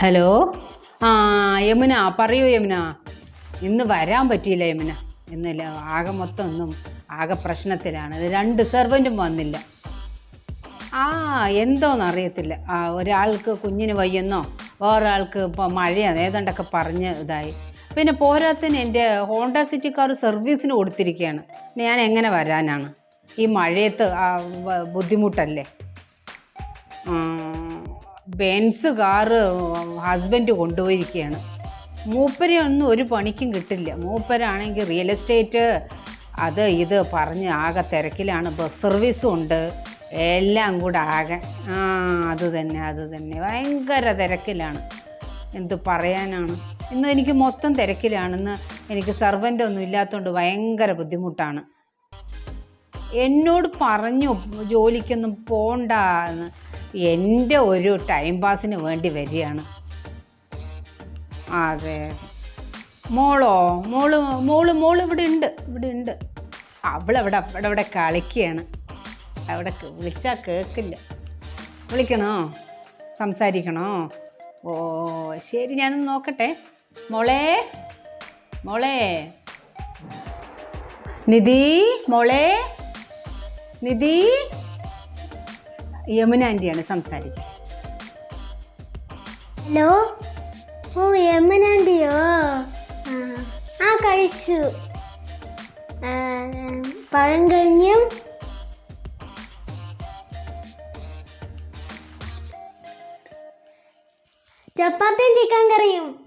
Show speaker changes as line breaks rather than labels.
Hello? ആ യമുന പറയൂ യമുന. ഇന്ന് വരാൻ പറ്റിയില്ല യമുന. ഇന്നില്ല ആകെ മൊത്തം ഒന്നും ആകെ പ്രശ്നത്തിലാണ്. രണ്ട് സെർവന്റും വന്നില്ല. ആ എന്തോന്നറിയത്തില്ല ആ ഒരാൾക്ക് കുഞ്ഞിന് വയ്യെന്നോ വേറൊരാൾക്ക് ഇപ്പോൾ മഴയാണ് ഏതാണ്ടൊക്കെ പറഞ്ഞ് ഇതായി. പിന്നെ പോരാത്തതിന് എന്റെ ഹോണ്ട സിറ്റി കാർ സർവീസിന് കൊടുത്തിരിക്കുകയാണ്. ഞാൻ എങ്ങനെ വരാനാണ്? ഈ മഴയത്ത് ബുദ്ധിമുട്ടല്ലേ? ബെൻസ് കാറ് ഹസ്ബൻഡ് കൊണ്ടുപോയിരിക്കുകയാണ്. മൂപ്പരെ ഒന്നും ഒരു പണിക്കും കിട്ടില്ല. മൂപ്പരാണെങ്കിൽ റിയൽ എസ്റ്റേറ്റ് അത് ഇത് പറഞ്ഞ് ആകെ തിരക്കിലാണ്. ബസ് സർവീസും ഉണ്ട്. എല്ലാം കൂടെ ആകെ ആ അത് തന്നെ അത് തന്നെ. ഭയങ്കര തിരക്കിലാണ്. എന്ത് പറയാനാണ്? ഇന്ന് എനിക്ക് മൊത്തം തിരക്കിലാണെന്ന് എനിക്ക് സർവന്റ് ഒന്നും ഇല്ലാത്തതുകൊണ്ട് ഭയങ്കര ബുദ്ധിമുട്ടാണ്. എന്നോട് പറഞ്ഞു ജോലിക്കൊന്നും പോണ്ട എന്ന് എന്റെ ഒരു ടൈം പാസിന് വേണ്ടി വരികയാണ്. അതെ. മോളോ മോൾ മോൾ മോൾ ഇവിടെ ഉണ്ട് ഇവിടെ ഉണ്ട്. അവളവിടെ അവിടെ അവിടെ കളിക്കുകയാണ്. അവിടെ വിളിച്ചാൽ കേൾക്കില്ല വിളിക്കണോ? സംസാരിക്കണോ? ഓ ശരി ഞാനൊന്ന് നോക്കട്ടെ. മോളെ മോളെ. നിധി മോളെ. നിധി? യമുന ആന്റിയാണ് സംസാരിക്കുന്നത്
ഹലോ? ഓ യമുന ആന്റിയോ? ആ കഴിച്ചു. പഴം കഴിഞ്ഞും. ചപ്പാത്തിയും ചിക്കൻ കറിയും.